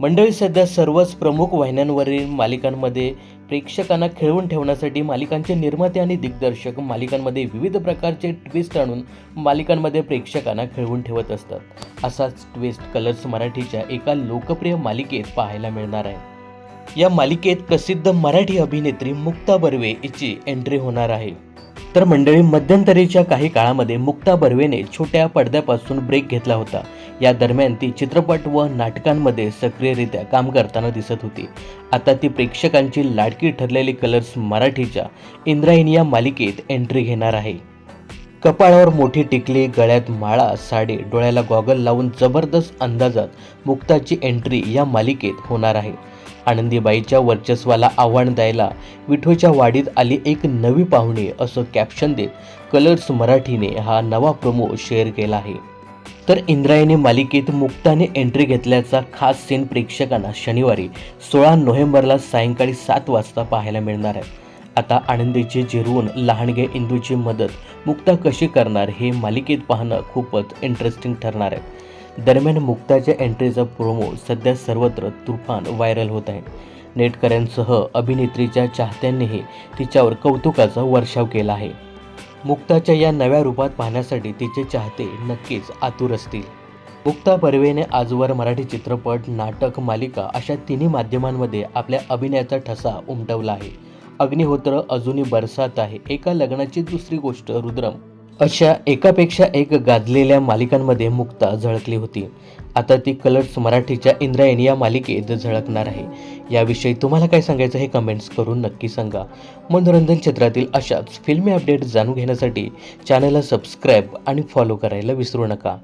मंडळी सध्या सर्वच प्रमुख वाहिन्यांवरील मालिकांमध्ये प्रेक्षकांना खेळवून ठेवण्यासाठी मालिकांचे निर्माते आणि दिग्दर्शक मालिकांमध्ये विविध प्रकारचे ट्विस्ट आणून मालिकांमध्ये प्रेक्षकांना खेळवून ठेवत असतात. असाच ट्विस्ट कलर्स मराठीच्या एका लोकप्रिय मालिकेत पाहायला मिळणार आहे. या मालिकेत प्रसिद्ध मराठी अभिनेत्री मुक्ता बर्वे हिची एंट्री होणार आहे. तर मंडळी मध्यंतरीच्या काही काळामध्ये मुक्ता बर्वेने छोट्या पडद्यापासून ब्रेक घेतला होता. या दरम्यान ती चित्रपट व नाटकांमध्ये सक्रियरित्या काम करताना दिसत होती. आता ती प्रेक्षकांची लाडकी ठरलेली कलर्स मराठीच्या इंद्रायणी या मालिकेत एंट्री घेणार आहे. कपाळावर मोठी टिकली गळ्यात माळा साडी डोळ्याला गॉगल लावून जबरदस्त अंदाजात मुक्ताची एंट्री या मालिकेत होणार आहे. आनंदीबाईच्या वर्चस्वाला आव्हान द्यायला विठोच्या वाडीत आली एक नवी पाहुणी असं कॅप्शन देत कलर्स मराठीने हा नवा प्रोमो शेअर केला आहे. तर इंद्रायणी मालिकेत मुक्ताने एंट्री घेतल्याचा खास सीन प्रेक्षकांना शनिवारी सोळा नोव्हेंबरला सायंकाळी सात वाजता पाहायला मिळणार आहे. आता आनंदीची जिरवून लहानगे इंदूची मदत मुक्ता कशी करणार हे मालिकेत पाहणं खूपच इंटरेस्टिंग ठरणार आहे. दरम्यान मुक्ताच्या एंट्रीचा प्रोमो सध्या सर्वत्र तुफान व्हायरल होत आहे. नेटकऱ्यांसह अभिनेत्रीच्या चाहत्यांनीही तिच्यावर कौतुकाचा वर्षाव केला आहे. मुक्ताच्या या नव्या रूपात पाहण्यासाठी तिचे चाहते नक्कीच आतुर असतील. मुक्ता बर्वेने आजवर मराठी चित्रपट नाटक मालिका अशा तिन्ही माध्यमांमध्ये आपल्या अभिनयाचा ठसा उमटवला आहे. अग्निहोत्र अजूनही बरसात आहे. एका लग्नाची दुसरी गोष्ट रुद्रम अशा एकापेक्षा एक गाजलेल्या मालिकांमध्ये मुक्ता झळकली होती. आता ती कलर्स मराठीच्या इंद्रायणी या मालिकेत झळकणार आहे. याविषयी तुम्हाला काय सांगायचं हे कमेंट्स करून नक्की सांगा. मनोरंजन क्षेत्रातील अशाच फिल्मी अपडेट जाणून घेण्यासाठी चॅनलला सबस्क्राईब आणि फॉलो करायला विसरू नका.